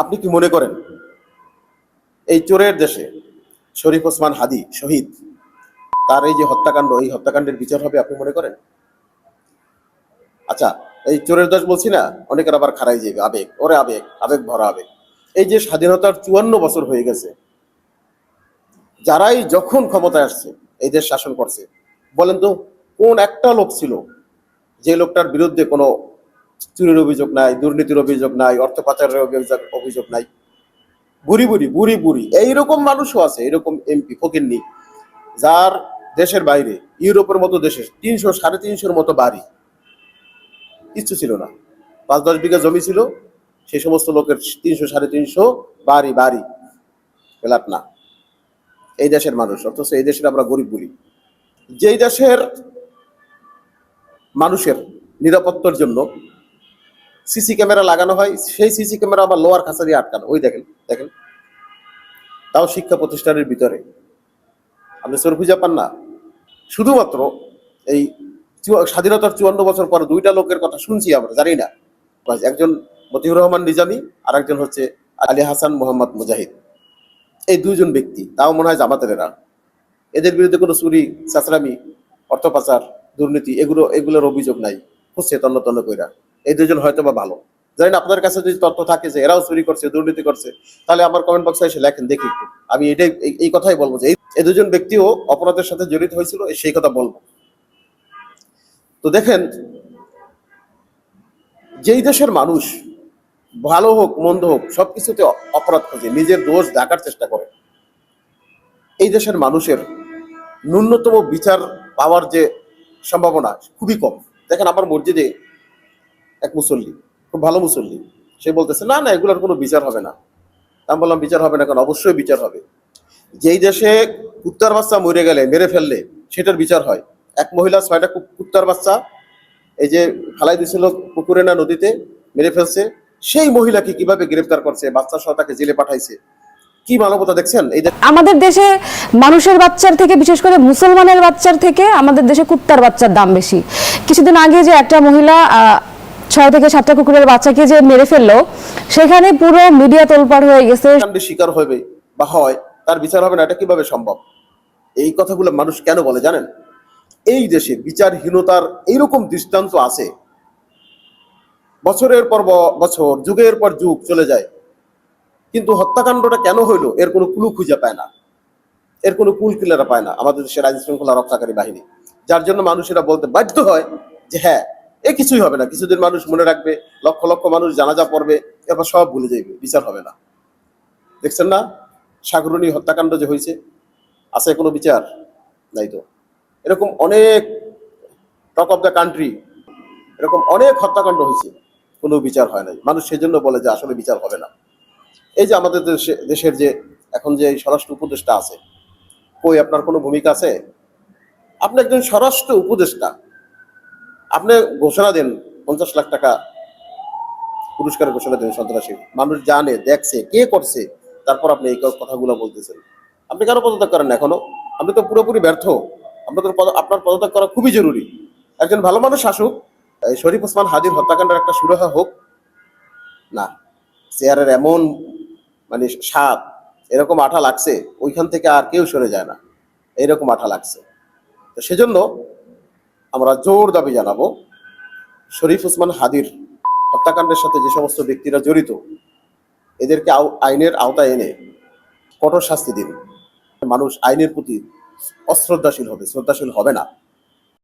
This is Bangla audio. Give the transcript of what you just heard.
আপনি কি মনে করেন? এই চোরের দেশে শরীফ ওসমান হাদি শহীদ, তার এই যে হত্যাকাণ্ড, এই হত্যাকাণ্ডের বিচার হবে আপনি মনে করেন? আচ্ছা এই চোরের দোষ বলছি না, অনেকের আবার খারাই যাবে আবেগ, ওরে আবেগ আবেগ ভরা আবেগ। এই যে স্বাধীনতার চুয়ান্ন বছর হয়ে গেছে, যারাই যখন ক্ষমতায় আসছে, এই দেশ শাসন করছে, বলেন তো কোন একটা লোক ছিল যে লোকটার বিরুদ্ধে কোনো চুরির অভিযোগ নাই, দুর্নীতির অভিযোগ নাই, অর্থ পাচারের অভিযোগ অভিযোগ নাই। বুড়ি বুড়ি বুড়ি বুড়ি। এইরকম মানুষও আছে এরকম এমপি ফকিরনি যার দেশের বাইরে, ইউরোপের মতো দেশে তিনশো, সাড়ে তিনশোর মতো বাড়ি। কিচ্ছু ছিল না। পাঁচ, দশ বিঘা জমি ছিল সেই সমস্ত লোকের তিনশো, সাড়ে তিনশো বাড়ি বাড়ি। ফ্ল্যাট না। এই দেশের মানুষ, অথচ এই দেশের আমরা গরিব বলি। যেই দেশের মানুষের নিরাপত্তার জন্য সিসি ক্যামেরা লাগানো হয়, সেই সিসি ক্যামেরা আবার লোয়ার কাছা দিয়ে আটকানো। ওই দেখেন দেখেন। তাও শিক্ষা প্রতিষ্ঠানের ভিতরে। আপনি চোর খুঁজে পান না। শুধুমাত্র এই স্বাধীনতার চুয়ান্ন বছর পর দুইটা লোকের কথা শুনছি আমরা, জানি না। একজন মতিউর রহমান নিজামী আর একজন হচ্ছে আলী হাসান মোহাম্মদ মুজাহিদ। এই দুইজন ব্যক্তি, তাও মনে হয় জামাতের এরা। এদের বিরুদ্ধে কোনো চুরি চাচরামি অর্থ পাচার, দুর্নীতি, এগুলো, এগুলোর অভিযোগ নাই। খুঁজছে তন্ন তন্ন কইরা। এই দুজন হয়তো বা ভালো জানেন আপনার কাছে যদি তথ্য থাকে যে এরাও চুরি করছে, দুর্নীতি করছে, তাহলে আমার কমেন্ট বক্সে এসে লেখেন, দেখি একটু। আমি এটাই, এই- কথাই বলব যে এই দুজন ব্যক্তিও অপরাধের সাথে জড়িত হয়েছিল, সেই কথা বলব। তো দেখেন, যেই দেশের মানুষ ভালো হোক, মন্দ হোক, সবকিছুতে অপরাধ খোঁজে নিজের দোষ দেখার চেষ্টা করে, এই দেশের মানুষের ন্যূনতম বিচার পাওয়ার যে সম্ভাবনা, খুবই কম। দেখেন, আমার মসজিদে এক মুসল্লি, খুব ভালো মুসল্লি। সে বলতেছে, না না, এগুলোর কোনো বিচার হবে না। আমি বললাম, বিচার হবে না কারণ অবশ্যই বিচার হবে। যেই দেশে কুত্তার বাচ্চা মরে গেলে, মেরে ফেললে, সেটার বিচার হয়। এক মহিলা, ছয়টা কুত্তার বাচ্চা, এই যে ফালাই দিয়েছিল পুকুরে না নদীতে, মেরে ফেলছে। সেই মহিলাকে কীভাবে গ্রেফতার করছে? বাচ্চা সহ তাকে জেলে পাঠাইছে। কি মানবতা দেখছেন? এই আমাদের দেশে মানুষের বাচ্চার থেকে, বিশেষ করে মুসলমানের বাচ্চার থেকে, আমাদের দেশে কুত্তার বাচ্চার দাম বেশি। কিছুদিন আগে যে একটা মহিলা ছয় থেকে সাতটা কুকুরের বাচ্চাকে যে মেরে ফেলল, সেখানে পুরো মিডিয়া তোলপাড় হয়ে গেছে। শিকার হবে বা হয়, তার বিচার হবে না, এটা কীভাবে সম্ভব? এই কথাগুলো মানুষ কেন বলে জানেন? এই দেশে বিচারহীনতার এইরকম দৃষ্টান্ত আছে। বছরের পর বছর, যুগের পর যুগ চলে যায়। কিন্তু হত্যাকাণ্ডটা কেন হইল? এর কোনো ক্লু খুঁজে পায় না। এর কোনো কুল কিলারা পায় না। আমাদের দেশের আইন শৃঙ্খলা রক্ষাকারী বাহিনী। যার জন্য মানুষেরা বলতে বাধ্য হয় যে হ্যাঁ এ কিছুই হবে না। কিছুদিন মানুষ মনে রাখবে, লক্ষ লক্ষ মানুষ জানাজা পড়বে, এরপর সব ভুলে যাইবে, বিচার হবে না। দেখছেন না? সাগরণী হত্যাকাণ্ড যে হয়েছে আছে কোনো বিচার? নাই তো। এরকম অনেক টক অফ দ্য কান্ট্রি এরকম অনেক হত্যাকাণ্ড হয়েছে কোনো বিচার হয় নাই। মানুষ সেজন্য বলে যে আসলে বিচার হবে না। এই যে আমাদের দেশে দেশের যে এখন যে এই স্বরাষ্ট্র উপদেষ্টা আছে, কই আপনার কোনো ভূমিকা আছে? আপনি একজন স্বরাষ্ট্র উপদেষ্টা। আপনি ঘোষণা দেন, পঞ্চাশ লাখ টাকা পুরস্কার ঘোষণা দেন সন্ত্রাসী। মানুষ জানে, দেখছে, কে করছে, তারপর আপনি এই কথাগুলো বলতেছেন। আপনি কেন পদত্যাগ করেন এখনও। আপনি তো পুরোপুরি ব্যর্থ। আপনাদের আপনার পদত্যাগ করা খুবই জরুরি। একজন ভালো মানুষ আসুক শরীফ ওসমান হাদির হত্যাকাণ্ডের একটা সুরাহা হোক, না। চেয়ারের এমন মানে সাপ এরকম আঠা লাগছে, ওইখান থেকে আর কেউ সরে যায় না। এরকম আঠা লাগছে। তো সেজন্য আমরা জোর দাবি জানাব, শরীফ উসমান হাদির হত্যাকাণ্ডের সাথে যে সমস্ত ব্যক্তিরা জড়িত, এদেরকে আইনের আওতায় এনে কঠোর শাস্তি দিন। মানুষ আইনের প্রতি অশ্রদ্ধাশীল হবে, শ্রদ্ধাশীল হবে না।